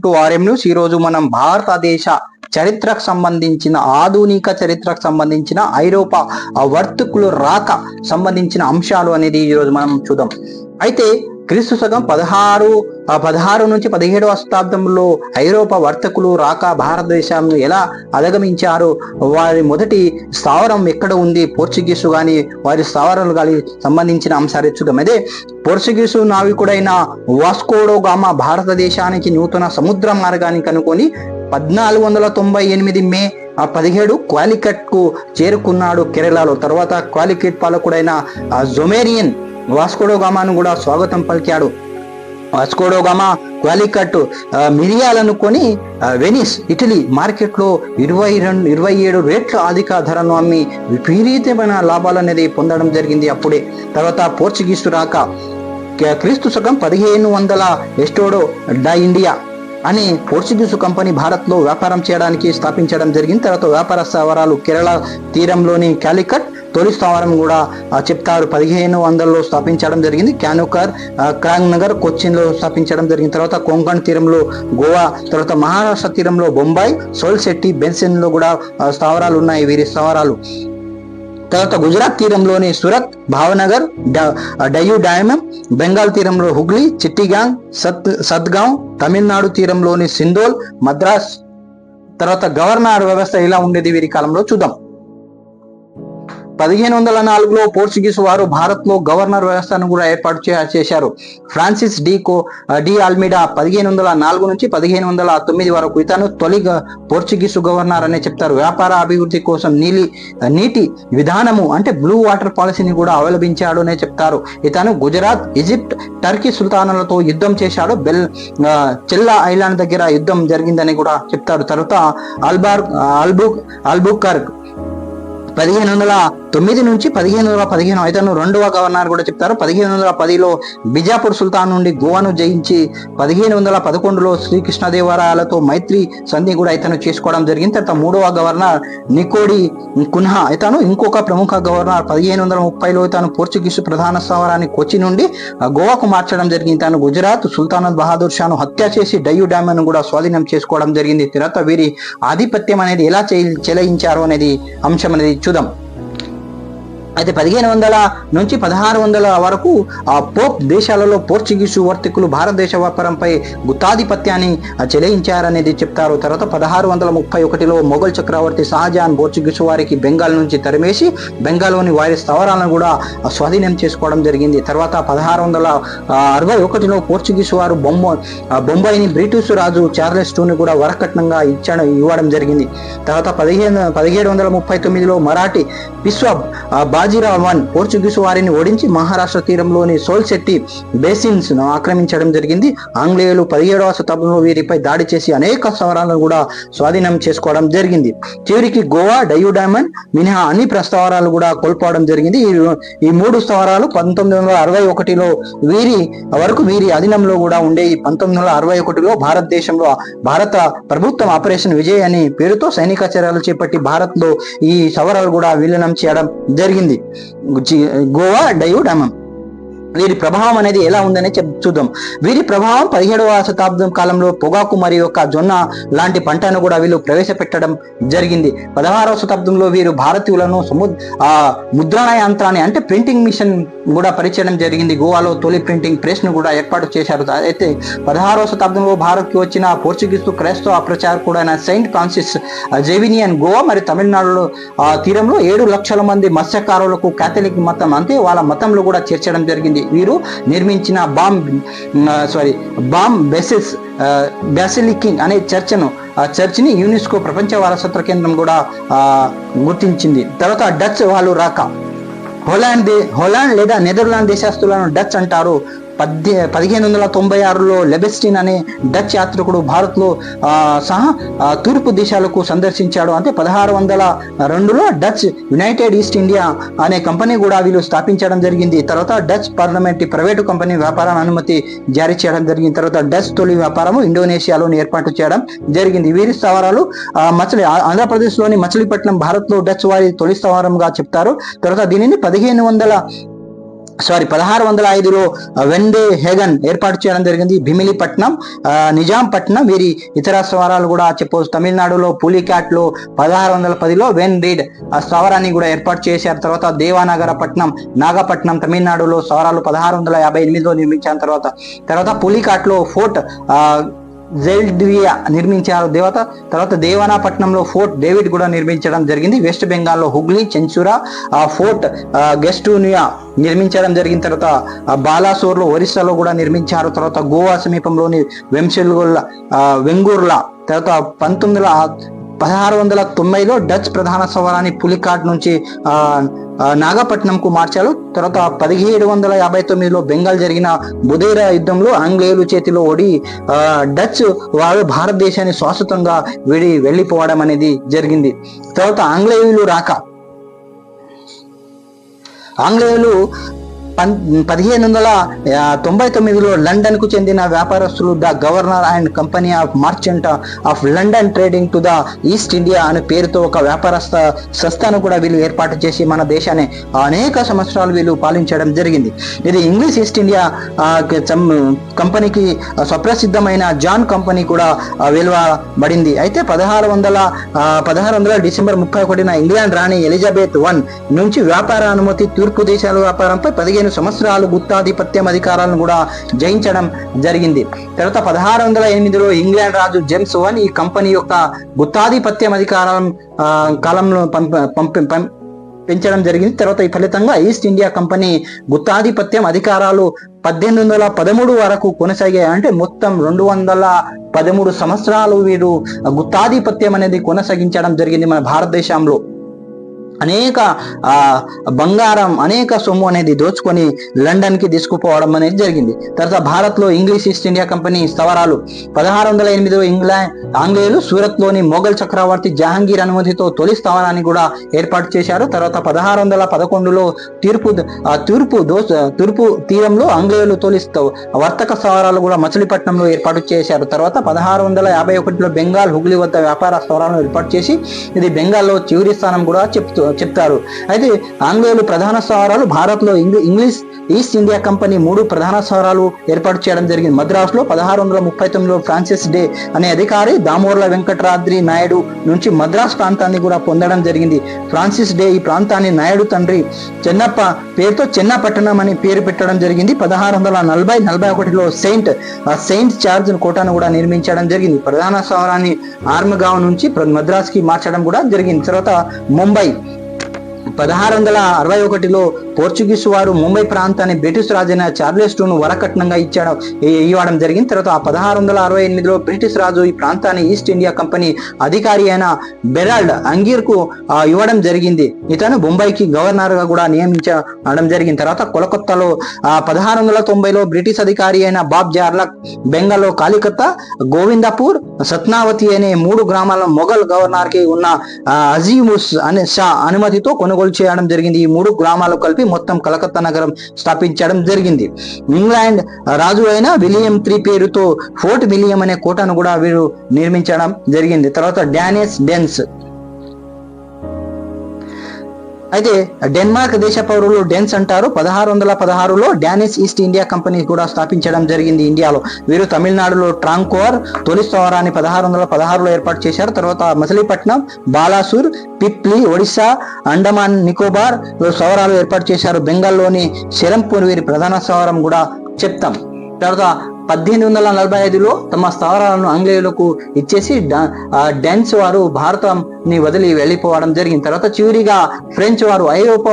To RM news ఈ రోజు మనం భారతదేశ చరిత్రకు సంబంధించిన ఆధునిక చరిత్రకు సంబంధించిన ఐరోపా ఆ వర్తకులు రాక సంబంధించిన అంశాలు అనేది ఈ రోజు మనం చూద్దాం. అయితే క్రీస్తు శకం పదహారు పదహారు నుంచి పదిహేడవ శతాబ్దంలో ఐరోపా వర్తకులు రాక భారతదేశాన్ని ఎలా అధిగమించారు? వారి మొదటి స్థావరం ఎక్కడ ఉంది? పోర్చుగీసు కానీ వారి స్థావరాలు కానీ సంబంధించిన అంశాలు ఇచ్చుకం అదే పోర్చుగీసు నావికుడైన వాస్కోడోగామ భారతదేశానికి నూతన సముద్ర మార్గాన్ని కనుకొని పద్నాలుగు వందల తొంభై ఎనిమిది మే ఆ పదిహేడు క్వాలికట్కు చేరుకున్నాడు కేరళలో. తర్వాత క్వాలికట్ పాలకుడైన జొమేరియన్ వాస్కోడోగామాను కూడా స్వాగతం పలికాడు. వాస్కోడోగామా క్వాలికట్ మిరియాలను కొని వెనిస్ ఇటలీ మార్కెట్లో ఇరవై రెండు ఇరవై ఏడు రేట్ల అధిక ధరను అమ్మి విపరీతమైన లాభాలు అనేది పొందడం జరిగింది అప్పుడే. తర్వాత పోర్చుగీసు రాక క్రీస్తు శకం పదిహేను వందల ఎస్టోడో డా ఇండియా అని పోర్చుగీసు కంపెనీ భారత్లో వ్యాపారం చేయడానికి స్థాపించడం జరిగింది. తర్వాత వ్యాపార స్థావరాలు కేరళ తీరంలోని క్యాలికట్ తొలి స్థావరం కూడా చెప్తారు. పదిహేను వందల్లో స్థాపించడం జరిగింది. క్యానుకర్ క్రాంగ్ నగర్ కొచ్చిన్లో స్థాపించడం జరిగింది. తర్వాత కొంకణ్ తీరంలో గోవా తర్వాత మహారాష్ట్ర తీరంలో బొంబాయి సోల్శెట్టి బెన్సెన్లో కూడా స్థావరాలు ఉన్నాయి వీరి స్థావరాలు. తర్వాత గుజరాత్ తీరంలోని సురత్ భావనగర్ డ- డయు బెంగాల్ తీరంలో హుగ్లీ చిట్టిగాంగ్ సత్ సద్గాం తమిళనాడు తీరంలోని సిందోల్ మద్రాస్ తర్వాత గవర్నర్ వ్యవస్థ ఎలా ఉండేది వీరి కాలంలో చూద్దాం. పదిహేను వందల నాలుగులో పోర్చుగీసు వారు భారత్లో గవర్నర్ వ్యవస్థను కూడా ఏర్పాటు చే- చేశారు. Francis de co de Almeida పదిహేను వందల నాలుగు నుంచి పదిహేను వందల తొమ్మిది వరకు ఇతను తొలి పోర్చుగీసు గవర్నర్ అనే చెప్తారు. వ్యాపార అభివృద్ధి కోసం నీలి నీటి విధానము అంటే బ్లూ వాటర్ పాలసీని కూడా అవలంబించాడు అనే చెప్తారు. ఇతను గుజరాత్ ఈజిప్ట్ టర్కీ సుల్తానులతో యుద్ధం చేశాడు. బెల్ చిల్లా చెల్లా ఐలాండ్ దగ్గర యుద్ధం జరిగిందని కూడా చెప్తారు. తర్వాత అల్బార్ అల్బుక్ అల్బుకర్క్ పదిహేను వందల తొమ్మిది నుంచి పదిహేను వందల పదిహేను ఇతను రెండవ గవర్నర్ కూడా చెప్తారు. పదిహేను వందల పదిలో బిజాపూర్ సుల్తాన్ నుండి గోవాను జయించి పదిహేను వందల పదకొండులో శ్రీకృష్ణదేవరాయలతో మైత్రి సంధి కూడా ఇతను చేసుకోవడం జరిగింది. తర్వాత మూడవ గవర్నర్ నికోడి కున్హా ఇతను ఇంకొక ప్రముఖ గవర్నర్. పదిహేను వందల ముప్పైలో ఇతను పోర్చుగీసు ప్రధాన స్థావరాన్ని కొచ్చి నుండి గోవాకు మార్చడం జరిగింది. తాను గుజరాత్ సుల్తానత్ బహదూర్ షాను హత్య చేసి డయ్యూ డ్యామ్ను కూడా స్వాధీనం చేసుకోవడం జరిగింది. తర్వాత వీరి ఆధిపత్యం అనేది ఎలా చెల్- చెలాయించారు అనేది అంశం అనేది చూద్దాం. అయితే పదిహేను వందల నుంచి పదహారు వందల వరకు ఆ పోప్ దేశాలలో పోర్చుగీసు వర్తకులు భారతదేశ వ్యాపారంపై గుత్తాధిపత్యాన్ని చెలాయించారనేది చెప్తారు. తర్వాత పదహారు వందల ముప్పై ఒకటిలో మొఘల్ చక్రవర్తి షాజహాన్ పోర్చుగీసు వారికి బెంగాల్ నుంచి తరిమేసి బెంగాల్లోని వారి స్థావరాలను కూడా స్వాధీనం చేసుకోవడం జరిగింది. తర్వాత పదహారు వందల అరవై ఒకటిలో పోర్చుగీసు వారు బొమ్మ ఆ, బొంబాయిని బ్రిటిష్ రాజు చార్లెస్ టూని కూడా వరకట్నంగా ఇచ్చడం ఇవ్వడం జరిగింది. తర్వాత పదిహేను పదిహేడు వందల ముప్పై తొమ్మిదిలో మరాఠీ విశ్వ బాజీరావన్ పోర్చుగీసు వారిని ఓడించి మహారాష్ట్ర తీరంలోని సోల్శెట్టి బేసిన్స్ను ఆక్రమించడం జరిగింది. ఆంగ్లేయులు పదిహేడవ శతాబ్దంలో వీరిపై దాడి చేసి అనేక స్థావరాలను కూడా స్వాధీనం చేసుకోవడం జరిగింది. చివరికి గోవా డయూ డైమండ్ మినహా అన్ని ప్రస్తావరాలు కూడా కోల్పోవడం జరిగింది. ఈ- మూడు స్థావరాలు పంతొమ్మిది వందల అరవై ఒకటిలో వీరి వరకు వీరి అధీనంలో కూడా ఉండే ఈ పంతొమ్మిది వందల అరవై ఒకటిలో భారతదేశంలో భారత ప్రభుత్వం ఆపరేషన్ విజయ్ అని పేరుతో సైనిక చర్యలు చేపట్టి భారత్లో ఈ సవరాలు కూడా విలీనం చేయడం జరిగింది. జి- గోవా డైవ్ డమం వీరి ప్రభావం అనేది ఎలా ఉందనే చెప్ చూద్దాం. వీరి ప్రభావం పదిహేడవ శతాబ్దం కాలంలో పొగాకు మరియు యొక్క జొన్న లాంటి పంటను కూడా వీళ్ళు ప్రవేశపెట్టడం జరిగింది. పదహారవ శతాబ్దంలో వీరు భారతీయులను సము ఆ ముద్రణ యంత్రాన్ని అంటే ప్రింటింగ్ మిషన్ కూడా పరిచయం జరిగింది. గోవాలో తొలి ప్రింటింగ్ ప్రెస్ను కూడా ఏర్పాటు చేశారు. అయితే పదహారవ శతాబ్దంలో భారత్కి వచ్చిన పోర్చుగీసు క్రైస్తవ ప్రచారకుడైన సెయింట్ ఫ్రాన్సిస్ జెవినియన్ గోవా మరియు తమిళనాడులో ఆ తీరంలో ఏడు లక్షల మంది మత్స్యకారులకు కేథలిక్ మతం అంతే వాళ్ళ మతంలో కూడా చేర్చడం జరిగింది. వీరు నిర్మించిన బామ్ సారీ బామ్ బెసిస్ బెసిలికింగ్ అనే చర్చను ఆ చర్చిని యునెస్కో ప్రపంచ వారసత్వ కేంద్రం కూడా గుర్తించింది. తర్వాత డచ్ వాళ్ళు రాక. హోలాండ్ దే హోలాండ్ లేదా నెదర్లాండ్ దేశస్తులను డచ్ అంటారు. పద్దె పదిహేను వందల తొంభై ఆరులో లెబెస్టిన్ అనే డచ్ యాత్రికుడు భారత్లో సహా తూర్పు దేశాలకు సందర్శించాడు. అంటే పదహారు వందల రెండులో డచ్ యునైటెడ్ ఈస్ట్ ఇండియా అనే కంపెనీ కూడా వీళ్ళు స్థాపించడం జరిగింది. తర్వాత డచ్ పార్లమెంట్ ప్రైవేటు కంపెనీ వ్యాపారాన్ని అనుమతి జారీ చేయడం జరిగింది. తర్వాత డచ్ తొలి వ్యాపారము ఇండోనేషియాలోని ఏర్పాటు చేయడం జరిగింది. వీరి స్థావరాలు ఆ, మచిలీ ఆంధ్రప్రదేశ్లోని మచిలీపట్నం భారత్లో డచ్ వారి తొలి స్థావరంగా చెప్తారు. తర్వాత దీనిని పదిహేను వందల సారీ పదహారు వందల ఐదులో వెండే హెగన్ ఏర్పాటు చేయడం జరిగింది. భీమిలిపట్నం ఆ, నిజాంపట్నం వీరి ఇతర స్థావరాలు కూడా చెప్పవచ్చు. తమిళనాడులో పులికాట్లో పదహారు వందల పదిలో వెన్ రీడ్ ఆ స్థావరాన్ని కూడా ఏర్పాటు చేశారు. తర్వాత దేవానగర పట్నం నాగపట్నం తమిళనాడులో స్థావరాలు పదహారు వందల యాభై ఎనిమిదిలో నిర్మించిన తర్వాత తర్వాత పులికాట్లో ఫోర్ట్ ఆ, నిర్మించారు దేవత తర్వాత దేవానాపట్నంలో ఫోర్ట్ డేవిడ్ కూడా నిర్మించడం జరిగింది. వెస్ట్ బెంగాల్లో హుగ్లీ చెంచురా ఆ ఫోర్ట్ గెస్టూనియా నిర్మించడం జరిగిన తర్వాత బాలాసోర్లో ఒరిస్సాలో కూడా నిర్మించారు. తర్వాత గోవా సమీపంలోని వెంశల్గొల్ల వెంగూర్ల తర్వాత పంతొమ్మిది వందల పదహారు వందల తొంభైలో డచ్ ప్రధాన సవరాన్ని పులికాట్ నుంచి ఆ, నాగపట్నంకు మార్చారు. తర్వాత పదిహేడు వందల యాభై తొమ్మిదిలో బెంగాల్ జరిగిన బుధేరా యుద్ధంలో ఆంగ్లేయులు చేతిలో ఓడి ఆ, డచ్ వారు భారతదేశాన్ని శాశ్వతంగా విడి వెళ్ళిపోవడం అనేది జరిగింది. తర్వాత ఆంగ్లేయులు రాక ఆంగ్లేయులు పన్ పదిహేను వందల తొంభై తొమ్మిదిలో లండన్కు చెందిన వ్యాపారస్తులు the governor and company of merchant of London trading to the east India అనే పేరుతో ఒక వ్యాపారస్థ సంస్థను కూడా వీళ్ళు ఏర్పాటు చేసి మన దేశాన్ని అనేక సంవత్సరాలు వీళ్ళు పాలించడం జరిగింది. ఇది ఇంగ్లీష్ ఈస్ట్ ఇండియా కంపెనీకి సుప్రసిద్ధమైన జాన్ కంపెనీ కూడా వెలువబడింది. అయితే పదహారు వందల పదహారు వందల డిసెంబర్ ముప్పై ఒకటిన ఇంగ్లాండ్ రాణి ఎలిజబెత్ వన్ నుంచి వ్యాపార అనుమతి తూర్పు దేశాల వ్యాపారంపై పదిహేను సంవత్సరాలు గుత్తాధిపత్యం అధికారాలను కూడా జయించడం జరిగింది. తర్వాత పదహారు వందల ఎనిమిదిలో ఇంగ్లాండ్ రాజు జేమ్స్ వన్ ఈ కంపెనీ యొక్క గుత్తాధిపత్యం అధికారం కాలంలో పంపి పెంచడం జరిగింది. తర్వాత ఈ ఫలితంగా ఈస్ట్ ఇండియా కంపెనీ గుత్తాధిపత్యం అధికారాలు పద్దెనిమిది వందల పదమూడు వరకు కొనసాగాయి. అంటే మొత్తం రెండు వందల పదమూడు సంవత్సరాలు వీరు గుత్తాధిపత్యం అనేది కొనసాగించడం జరిగింది మన భారతదేశంలో. అనేక ఆ బంగారం అనేక సొమ్ము అనేది దోచుకొని లండన్కి తీసుకుపోవడం అనేది జరిగింది. తర్వాత భారత్లో ఇంగ్లీష్ ఈస్ట్ ఇండియా కంపెనీ స్థవరాలు పదహారు వందల ఎనిమిదిలో ఇంగ్లాండ్ ఆంగ్లేయులు సూరత్లోని మొఘల్ చక్రవర్తి జహాంగీర్ అనుమతితో తొలి స్థావరాన్ని కూడా ఏర్పాటు చేశారు. తర్వాత పదహారు వందల పదకొండులో తీర్పు తూర్పు దో తూర్పు తీరంలో ఆంగ్లేయులు తొలి వర్తక స్థావరాలు కూడా మచిలీపట్నంలో ఏర్పాటు చేశారు. తర్వాత పదహారు వందల యాభై ఒకటిలో బెంగాల్ హుగ్లీ వద్ద వ్యాపార స్థావరాలను ఏర్పాటు చేసి ఇది బెంగాల్లో చివరి స్థానం కూడా చెప్తూ చెప్తారు. అయితే ఆంగ్లేయులు ప్రధాన సహారాలు భారత్లో లో ఇంగ్లీష్ ఈస్ట్ ఇండియా కంపెనీ మూడు ప్రధాన సహారాలు ఏర్పాటు చేయడం జరిగింది. మద్రాసులో పదహారు వందల ముప్పై తొమ్మిదిలో ఫ్రాన్సిస్ డే అనే అధికారి దామోర్ల వెంకటరాద్రి నాయుడు నుంచి మద్రాస్ ప్రాంతాన్ని కూడా పొందడం జరిగింది. ఫ్రాన్సిస్ డే ఈ ప్రాంతాన్ని నాయుడు తండ్రి చెన్నప్ప పేరుతో చెన్నపట్టణం అని పేరు పెట్టడం జరిగింది. పదహారు వందల నలభై నలభై ఒకటిలో సెయింట్ ఆ సెయింట్ చార్జ్ కోటను కూడా నిర్మించడం జరిగింది. ప్రధాన సహారాన్ని ఆర్మగావ్ నుంచి మద్రాస్కి మార్చడం కూడా జరిగింది. తర్వాత ముంబై పదహారు వందల అరవై ఒకటిలో పోర్చుగీస్ వారు ముంబై ప్రాంతాన్ని బ్రిటిష్ రాజైన చార్లెస్ టూను వరకట్నంగా ఇచ్చాడు. ఇవ్వడం జరిగింది తర్వాత ఆ పదహారు వందల అరవై ఎనిమిదిలో బ్రిటిష్ రాజు ఈ ప్రాంతాన్ని ఈస్ట్ ఇండియా కంపెనీ అధికారి అయిన బెరాల్డ్ అంగీర్కు ఇవ్వడం జరిగింది. ఇతను ముంబైకి గవర్నర్గా కూడా నియమించడం జరిగిన తర్వాత కొలకత్తాలో ఆ పదహారు వందల తొంభైలో బ్రిటిష్ అధికారి అయిన బాబ్ జార్లక్ బెంగాల్లో కాలికత్తా గోవిందపూర్ సత్నావతి అనే మూడు గ్రామాల మొఘల్ గవర్నర్కి ఉన్న అజీముస్ అనే షా అనుమతితో కొనుగోలు చేయడం జరిగింది. ఈ మూడు గ్రామాలు కలిపి మొత్తం కలకత్తా నగరం స్థాపించడం జరిగింది. ఇంగ్లాండ్ రాజు అయిన విలియం త్రీ పేరుతో ఫోర్ట్ విలియం అనే కోటను కూడా వీరు నిర్మించడం జరిగింది. తర్వాత డానిస్ డెన్స్ అయితే డెన్మార్క్ దేశ పౌరులు డెన్స్ అంటారు. పదహారు వందల పదహారులో డానిష్ ఈస్ట్ ఇండియా కంపెనీ కూడా స్థాపించడం జరిగింది ఇండియాలో. వీరు తమిళనాడులో ట్రాంకోర్ తొలి స్థావరాన్ని పదహారు వందల పదహారులో ఏర్పాటు చేశారు. తర్వాత మచిలీపట్నం బాలాసూర్ పిప్లి ఒడిశా అండమాన్ నికోబార్ స్థావరాలు ఏర్పాటు చేశారు. బెంగాల్లోని శరంపూర్ వీరి ప్రధాన స్థావరం కూడా చెప్తాం. తర్వాత పద్దెనిమిది వందల నలభై ఐదులో తమ స్థావరాలను ఆంగ్లేయులకు ఇచ్చేసి డెన్స్ వారు భారతంని వదిలి వెళ్ళిపోవడం జరిగింది. తర్వాత చివరిగా ఫ్రెంచ్ వారు ఐరోపా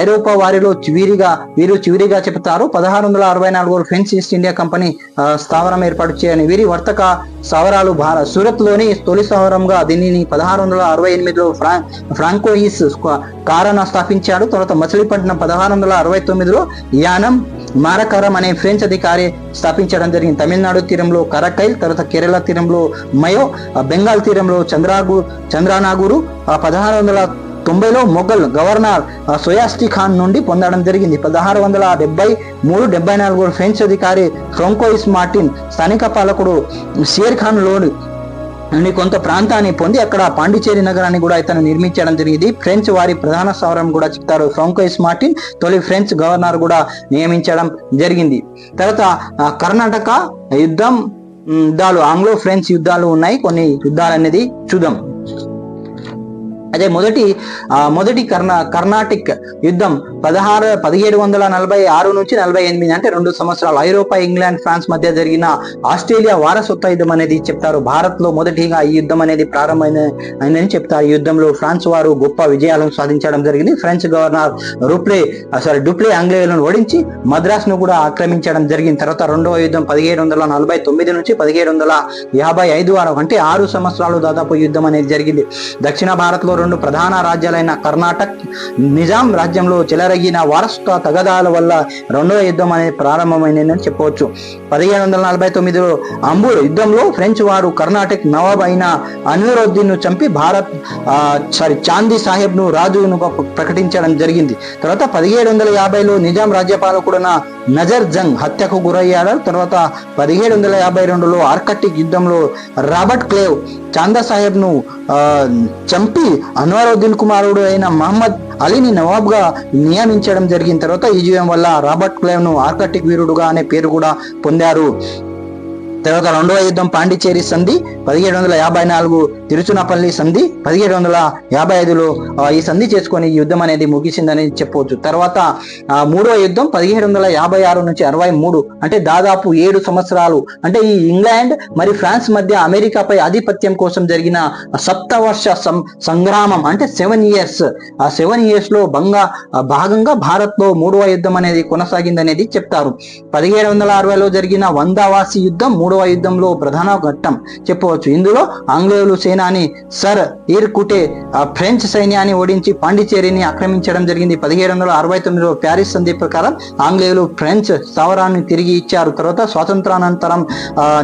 ఐరోపా వారిలో చివరిగా వీరు చివరిగా చెబుతారు. పదహారు వందల అరవై నాలుగులో ఫ్రెంచ్ ఈస్ట్ ఇండియా కంపెనీ స్థావరం ఏర్పాటు చేయని వీరి వర్తక స్థావరాలు భారత్ సూరత్లోని తొలి స్థావరంగా దీనిని పదహారు వందల అరవై ఎనిమిదిలో ఫ్రా ఫ్రాంకోయిస్ కారణ స్థాపించాడు తర్వాత మచిలీపట్నం పదహారు వందల అరవై తొమ్మిదిలో యానం మారకరం అనే ఫ్రెంచ్ అధికారి స్థాపించడం జరిగింది. తమిళనాడు తీరంలో కరకైల్ తర్వాత కేరళ తీరంలో మయో బెంగాల్ తీరంలో చంద్రాగు చంద్రానాగూరు పదహారు వందల తొంభైలో మొఘల్ గవర్నర్ ఆ, సోయాస్టి ఖాన్ నుండి పొందడం జరిగింది. పదహారు వందల డెబ్బై మూడు డెబ్బై నాలుగు ఫ్రెంచ్ అధికారి ఫ్రాంకోయిస్ మార్టిన్ స్థానిక పాలకుడు షేర్ ఖాన్లోని అని కొంత ప్రాంతాన్ని పొంది అక్కడ పాండిచేరి నగరాన్ని కూడా ఇతను నిర్మించడం జరిగింది. ఫ్రెంచ్ వారి ప్రధాన స్థావరం కూడా చెప్తారు. ఫ్రాంకోయిస్ మార్టిన్ తొలి ఫ్రెంచ్ గవర్నర్ కూడా నియమించడం జరిగింది. తర్వాత కర్ణాటక యుద్ధం యుద్ధాలు ఆంగ్లో ఫ్రెంచ్ యుద్ధాలు ఉన్నాయి. కొన్ని యుద్ధాలు అనేది చూద్దాం. అదే మొదటి ఆ, మొదటి కర్ణా కర్ణాటిక్ యుద్ధం పదహారు పదిహేడు వందల నలభై ఆరు నుంచి నలభై ఎనిమిది అంటే రెండు సంవత్సరాలు. ఐరోపా ఇంగ్లాండ్ ఫ్రాన్స్ మధ్య జరిగిన ఆస్ట్రేలియా వారసత్వ యుద్ధం అనేది చెప్తారు. భారత్లో మొదటిగా ఈ యుద్ధం అనేది ప్రారంభమైన అయిందని చెప్తారు. ఈ యుద్ధంలో ఫ్రాన్స్ వారు గొప్ప విజయాలను సాధించడం జరిగింది. ఫ్రెంచ్ గవర్నర్ రూప్లే సారీ డుప్లే ఆంగ్లేయులను ఓడించి మద్రాస్ను కూడా ఆక్రమించడం జరిగింది. తర్వాత రెండవ యుద్ధం పదిహేడు వందల నలభై తొమ్మిది నుంచి పదిహేడు వందల యాభై ఐదు వరకు అంటే ఆరు సంవత్సరాలు దాదాపు యుద్ధం అనేది జరిగింది. దక్షిణ భారత్లో రెండు ప్రధాన రాజ్యాలైన కర్ణాటక్ నిజాం రాజ్యంలో చెలరగిన వారసత్వ తగదాల వల్ల రెండవ యుద్ధం అనేది ప్రారంభమైందని చెప్పవచ్చు. పదిహేడు వందల నలభై తొమ్మిదిలో అంబూర్ యుద్ధంలో ఫ్రెంచ్ వారు కర్ణాటక నవాబ్ అయిన అన్వరుద్దీన్ను చంపి భారత్ సారీ చాందీ సాహెబ్ను రాజును ప్రకటించడం జరిగింది. తర్వాత పదిహేడు వందల యాభైలో నిజాం రాజ్యపాలకుడైన నజర్ జంగ్ హత్యకు గురయ్యాడు. తర్వాత పదిహేడు వందల యాభై రెండులో ఆర్కటిక్ యుద్ధంలో రాబర్ట్ క్లేవ్ చాందా సాహెబ్ను చంపి అన్వరుద్దీన్ కుమారుడు అయిన మహమ్మద్ అలీని నవాబ్గా నియమించడం జరిగిన తర్వాత ఈ విజయం వల్ల రాబర్ట్ క్లేవ్ను ఆర్కటిక్ వీరుడుగా అనే పేరు కూడా పొందారు. తర్వాత రెండవ యుద్ధం పాండిచేరి సంధి పదిహేడు వందల యాభై నాలుగు తిరుచునపల్లి సంధి పదిహేడు వందల యాభై ఐదులో ఈ సంధి చేసుకొని ఈ యుద్ధం అనేది ముగిసిందని చెప్పవచ్చు. తర్వాత మూడవ యుద్ధం పదిహేడు వందల యాభై ఆరు నుంచి అరవై మూడు అంటే దాదాపు ఏడు సంవత్సరాలు. అంటే ఈ ఇంగ్లాండ్ మరి ఫ్రాన్స్ మధ్య అమెరికాపై ఆధిపత్యం కోసం జరిగిన సప్తవర్ష సం- సంగ్రామం అంటే సెవెన్ ఇయర్స్. ఆ సెవెన్ ఇయర్స్లో బంగా భాగంగా భారత్లో మూడవ యుద్ధం అనేది కొనసాగిందనేది చెప్తారు. పదిహేడు వందల అరవైలో జరిగిన వందావాసి యుద్ధం మూడవ యుద్ధంలో ప్రధాన ఘట్టం చెప్పవచ్చు. ఇందులో ఆంగ్లేయులు సేనాని సర్ ఈర్ కుటే ఫ్రెంచ్ సైన్యాన్ని ఓడించి పాండిచేరిని ఆక్రమించడం జరిగింది. పదిహేడు వందల అరవై తొమ్మిదిలో ప్యారిస్ సంధి ప్రకారం ఆంగ్లేయులు ఫ్రెంచ్ స్థావరాన్ని తిరిగి ఇచ్చారు. తర్వాత స్వాతంత్రానంతరం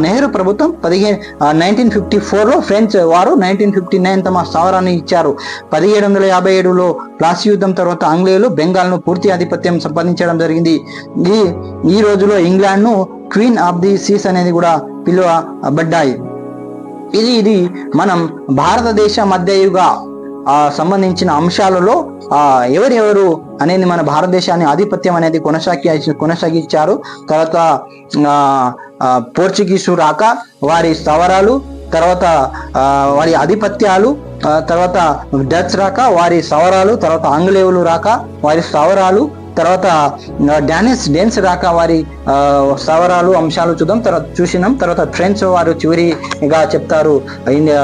నెహ్రూ ప్రభుత్వం పదిహేను నైన్టీన్ ఫిఫ్టీ ఫోర్లో ఫ్రెంచ్ వారు నైన్టీన్ ఫిఫ్టీ నైన్ తమ స్థావరాన్ని ఇచ్చారు. పదిహేడు వందల యాభై ఏడులో ప్లాసీ యుద్ధం తర్వాత ఆంగ్లేయులు బెంగాల్ను పూర్తి ఆధిపత్యం సంపాదించడం జరిగింది. ఈ ఈ రోజులో ఇంగ్లాండ్ను క్వీన్ ఆఫ్ ది సీస్ అనేది కూడా పిలువబడ్డాయి ఇది ఇది మనం భారతదేశ మధ్యయుగ ఆ, సంబంధించిన అంశాలలో ఎవరెవరు అనేది మన భారతదేశాన్ని ఆధిపత్యం అనేది కొనసాగి కొనసాగించారు. తర్వాత ఆ, పోర్చుగీసు రాక వారి స్థావరాలు తర్వాత ఆ, వారి ఆధిపత్యాలు తర్వాత డచ్ రాక వారి స్థావరాలు తర్వాత ఆంగ్లేయులు రాక వారి స్థావరాలు తర్వాత డానిస్ డెన్స్ రాక వారి ఆ, స్థావరాలు అంశాలు చూద్దాం. తర్వాత చూసినాం. తర్వాత ఫ్రెంచ్ వారు చివరిగా చెప్తారు ఇండియా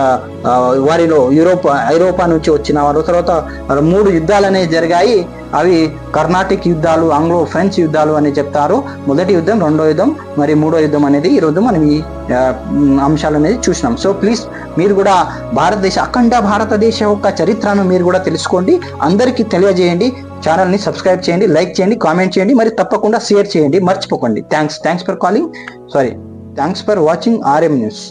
వారిలో యూరోప్ ఐరోపా నుంచి వచ్చిన వారు. తర్వాత మూడు యుద్ధాలు అనేవి జరిగాయి. అవి కర్ణాటిక్ యుద్ధాలు ఆంగ్లో ఫ్రెంచ్ యుద్ధాలు అని చెప్తారు. మొదటి యుద్ధం రెండో యుద్ధం మరి మూడో యుద్ధం అనేది ఈ మనం ఈ అంశాలు అనేది చూసినాం. సో ప్లీజ్ మీరు కూడా భారతదేశ అఖండ భారతదేశ యొక్క చరిత్రను మీరు కూడా తెలుసుకోండి. అందరికీ తెలియజేయండి. ఛానల్ని సబ్స్క్రైబ్ చేయండి లైక్ చేయండి కామెంట్ చేయండి మరి తప్పకుండా షేర్ చేయండి. మర్చిపోకండి. Thanks thanks for calling sorry thanks for watching RM news